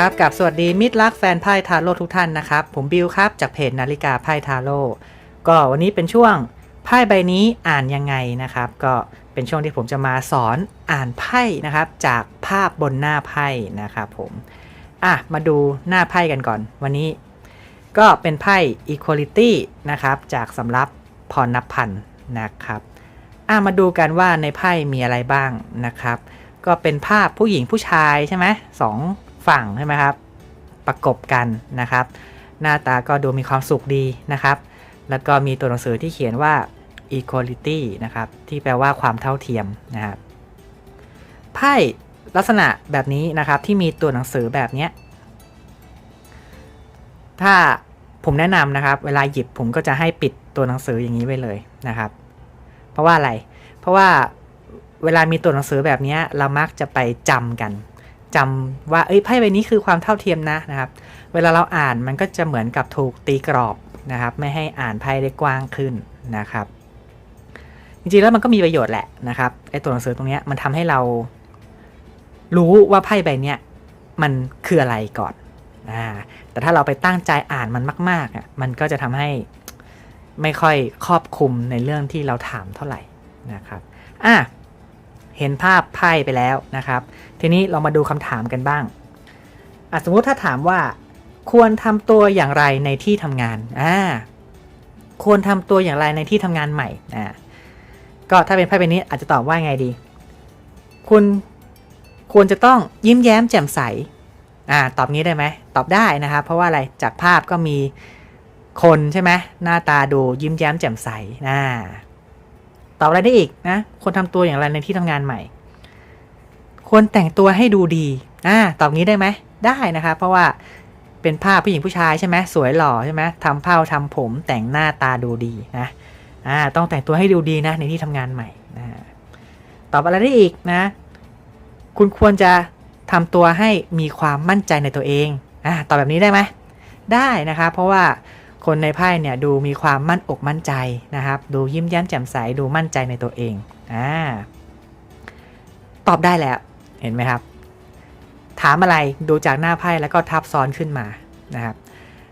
ครับกับสวัสดีมิตรรักแฟนไพ่ทาโร่ทุกท่านนะครับ ผมบิวครับ จากเพจนาฬิกาไพ่ทาโร่ก็วันนี้เป็นช่วงไพ่ใบนี้อ่านยังไงนะครับ ก็เป็นช่วงที่ผมจะมาสอนอ่านไพ่นะครับ จากภาพบนหน้าไพ่นะครับผมอะมาดูหน้าไพ่กันก่อน วันนี้ ก็เป็นไพ่ equality นะครับจากสำรับพรนับพันนะครับอะมาดูกันว่าในไพ่มีอะไรบ้างนะครับ ก็เป็นภาพผู้หญิงผู้ชายใช่ไหมสอง ฝั่งใช่ไหมครับ ประกบกันนะครับ หน้าตาก็ดูมีความสุขดีนะครับ แล้วก็มีตัวหนังสือที่เขียนว่า equality นะครับ ที่แปลว่าความเท่าเทียมนะครับ ไพ่ลักษณะแบบนี้นะครับที่มีตัวหนังสือแบบนี้ถ้าผมแนะนำนะครับ เวลาหยิบผมก็จะให้ปิดตัวหนังสืออย่างนี้ไว้เลยนะครับ เพราะว่าอะไร เพราะว่าเวลามีตัวหนังสือแบบนี้เรามักจะไปจำกัน จำว่าเอ้ยไพ่ใบนี้คือความเท่าเทียมนะนะครับ เวลาเราอ่านมันก็จะเหมือนกับถูกตีกรอบนะครับ ไม่ให้อ่านไพ่ได้กว้างขึ้นนะครับ จริงๆแล้วมันก็มีประโยชน์แหละนะครับไอตัวหนังสือตรงนี้มันทำให้เรา รู้ว่าไพ่ใบเนี้ยมันคืออะไรก่อนอ่าแต่ถ้าเราไปตั้งใจอ่านมันมากๆอะมันก็จะทำให้ไม่ค่อยครอบคลุมในเรื่องที่เราถามเท่าไหร่นะครับอะ เห็นภาพไพ่ไปแล้วนะครับ ทีนี้เรามาดูคำถามกันบ้างสมมุติถ้าถามว่า ควรทำตัวอย่างไรในที่ทำงานอ่าควรทำตัวอย่างไรในที่ทำงานใหม่อ่าก็ถ้าเป็นไพ่ใบนี้อาจจะตอบว่าไงดี คุณควรจะต้องยิ้มแย้มแจ่มใสอ่าตอบงี้ได้ไหมตอบได้นะครับ เพราะว่าอะไรจากภาพก็มีคนใช่ไหมหน้าตาดูยิ้มแย้มแจ่มใสอ่า ตอบอะไรได้อีกนะควรทำตัวอย่างไรในที่ทำงานใหม่ ควรแต่งตัวให้ดูดีอ่าตอบงี้ได้ไหมได้นะครับเพราะว่าเป็นภาพผู้หญิงผู้ชายใช่ไหมสวยหล่อใช่ไหมทำเผ้าทำผมแต่งหน้าตาดูดีนะอ่าต้องแต่งตัวให้ดูดีนะในที่ทำงานใหม่นะตอบอะไรได้อีกนะ คุณควรจะทำตัวให้มีความมั่นใจในตัวเองอ่าตอบแบบนี้ได้ไหมได้นะครับเพราะว่า คนในไพ่เนี่ยดูมีความมั่นอกมั่นใจนะครับ ดูยิ้มแย้มแจ่มใสดูมั่นใจในตัวเองอ่าตอบได้แล้วเห็นไหมครับ ถามอะไรดูจากหน้าไพ่แล้วก็ทับซ้อนขึ้นมานะครับ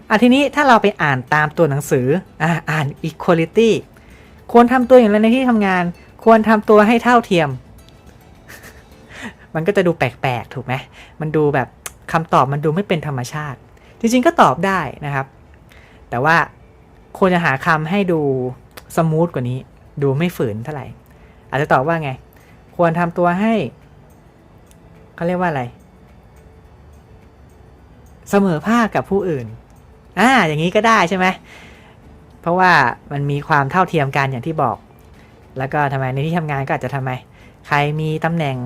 อะทีนี้ถ้าเราไปอ่านตามตัวหนังสืออ่าอ่าน equality ควรทำตัวอย่างไรในที่ทำงาน ควรทำตัวให้เท่าเทียม มันก็จะดูแปลกๆ ถูกไหมมันดูแบบคำตอบมันดูไม่เป็นธรรมชาติ จริงๆก็ตอบได้นะครับ แต่ว่าควรจะหาคำให้ดูสมูทกว่านี้ ดูไม่ฝืนเท่าไหร่ อาจจะตอบว่าไง ควรทำตัวให้เขาเรียกว่าอะไร เสมอภาคกับผู้อื่นอ่าอย่างนี้ก็ได้ใช่ไหมเพราะว่ามันมีความเท่าเทียมกันอย่างที่บอก แล้วก็ทำไมในที่ทำงานก็อาจจะทำไม ใครมีตำแหน่ง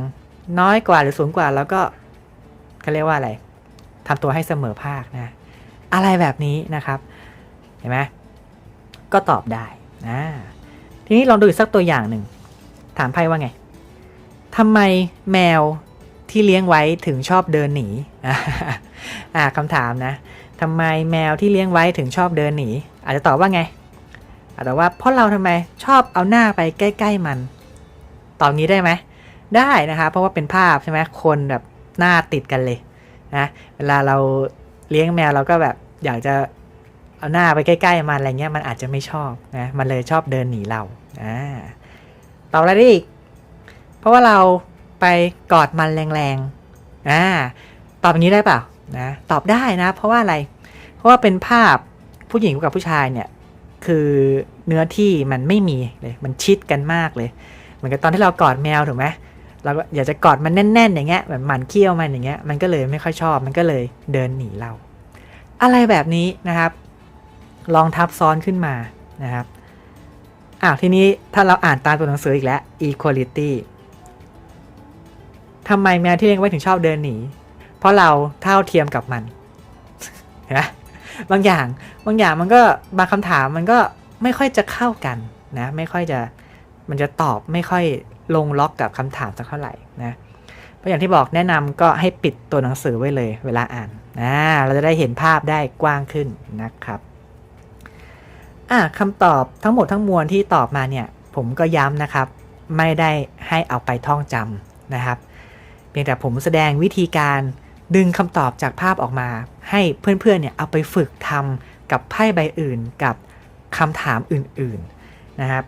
น้อยกว่าหรือสูงกว่า แล้วก็เขาเรียกว่าอะไรทำตัวให้เสมอภาคนะ อะไรแบบนี้นะครับ ห็นไหมก็ตอบได้นะทีนี้ลองดูอีกสักตัวอย่างหนึ่ง ถามไพ่ว่าไงทำไมแมวที่เลี้ยงไว้ถึงชอบเดินหนีอ่าคำถามนะทำไมแมวที่เลี้ยงไว้ถึงชอบเดินหนี อาจจะตอบว่าไง อาจจะว่าเพราะเราทำไมชอบเอาหน้าไปใกล้ ๆมัน ตอบงี้ได้ไหม ได้นะคะ เพราะว่าเป็นภาพใช่ไหมคนแบบหน้าติดกันเลยนะ เวลาเราเลี้ยงแมวเราก็แบบอยากจะ เอาหน้าไปใกล้ๆมันอะไรเงี้ยมันอาจจะไม่ชอบนะมันเลยชอบเดินหนีเราอ่าตอบอะไรได้อีกเพราะว่าเราไปกอดมันแรงๆอ่าตอบอย่างนี้ได้เปล่านะตอบได้นะ เพราะว่าอะไร เพราะว่าเป็นภาพผู้หญิงกับผู้ชายเนี่ยคือเนื้อที่มันไม่มีเลยมันชิดกันมากเลย เหมือนกับตอนที่เรากอดแมวถูกไหมเราก็อยากจะกอดมันแน่น ๆ อย่างเงี้ยแบบหมันเคี้ยวมันอย่างเงี้ยมันก็เลยไม่ค่อยชอบ มันก็เลยเดินหนีเรา อะไรแบบนี้นะครับ ลองทับซ้อนขึ้นมานะครับอ้าทีนี้ถ้าเราอ่านตามตัวหนังสืออีกแล้ว equality ทำไมแมวที่เลี้ยงไว้ถึงชอบเดินหนี เพราะเราเท่าเทียมกับมันเห็นไหมบางอย่างบางอย่างมันก็บางคำถามมันก็ไม่ค่อยจะเข้ากันนะไม่ค่อยจะมันจะตอบไม่ค่อยลงล็อกกับคำถามสักเท่าไหร่นะเพราะอย่างที่บอกแนะนำก็ให้ปิดตัวหนังสือไว้เลย เวลาอ่านนะเราจะได้เห็นภาพได้กว้างขึ้นนะครับ อะคำตอบทั้งหมดทั้งมวลที่ตอบมาเนี่ย ผมก็ย้ำนะครับ ไม่ได้ให้เอาไปท่องจำนะครับ เพียงแต่ผมแสดงวิธีการดึงคำตอบจากภาพออกมา ให้เพื่อนๆเนี่ยเอาไปฝึกทำกับไพ่ใบอื่นกับคำถามอื่นๆนะครับ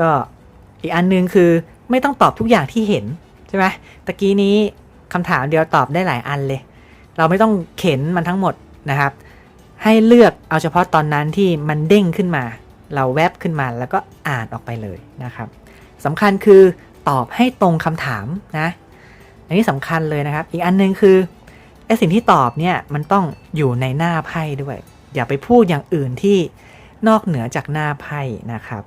ก็อีกอันนึงคือไม่ต้องตอบทุกอย่างที่เห็นใช่ไหมตะกี้นี้คำถามเดียวตอบได้หลายอันเลย เราไม่ต้องเข็นมันทั้งหมดนะครับ ให้เลือกเอาเฉพาะตอนนั้นที่มันเด้งขึ้นมา เราแวบขึ้นมาแล้วก็อ่านออกไปเลยนะครับสำคัญคือตอบให้ตรงคำถามนะอันนี้สำคัญเลยนะครับ อีกอันนึงคือไอสิ่งที่ตอบเนี่ยมันต้องอยู่ในหน้าไพ่ด้วย อย่าไปพูดอย่างอื่นที่นอกเหนือจากหน้าไพ่นะครับ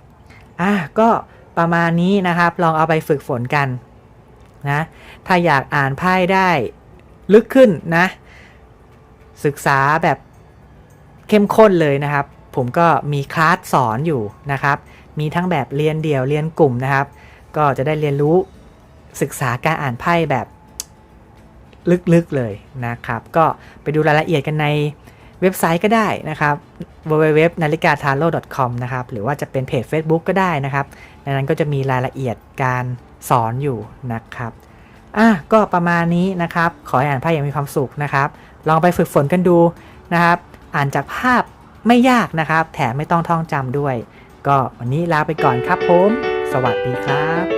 อะก็ประมาณนี้นะครับ ลองเอาไปฝึกฝนกันนะถ้าอยากอ่านไพ่ได้ลึกขึ้นนะ ศึกษาแบบ เข้มข้นเลยนะครับ ผมก็มีคลาสสอนอยู่นะครับ มีทั้งแบบเรียนเดี่ยวเรียนกลุ่มนะครับ ก็จะได้เรียนรู้ศึกษาการอ่านไพ่แบบลึกๆเลยนะครับ ก็ไปดูรายละเอียดกันในเว็บไซต์ก็ได้นะครับ www นาฬิกา t a r o com นะครับ หรือว่าจะเป็นเพจ Facebook ก็ได้นะครับ ในนั้นก็จะมีรายละเอียดการสอนอยู่นะครับ อะ ก็ประมาณนี้นะครับ ขอให้อ่านไพ่อย่างมีความสุขนะครับ ลองไปฝึกฝนกันดูนะครับ อ่านจากภาพไม่ยากนะครับ แถมไม่ต้องท่องจำด้วย ก็วันนี้ลาไปก่อนครับผม สวัสดีครับ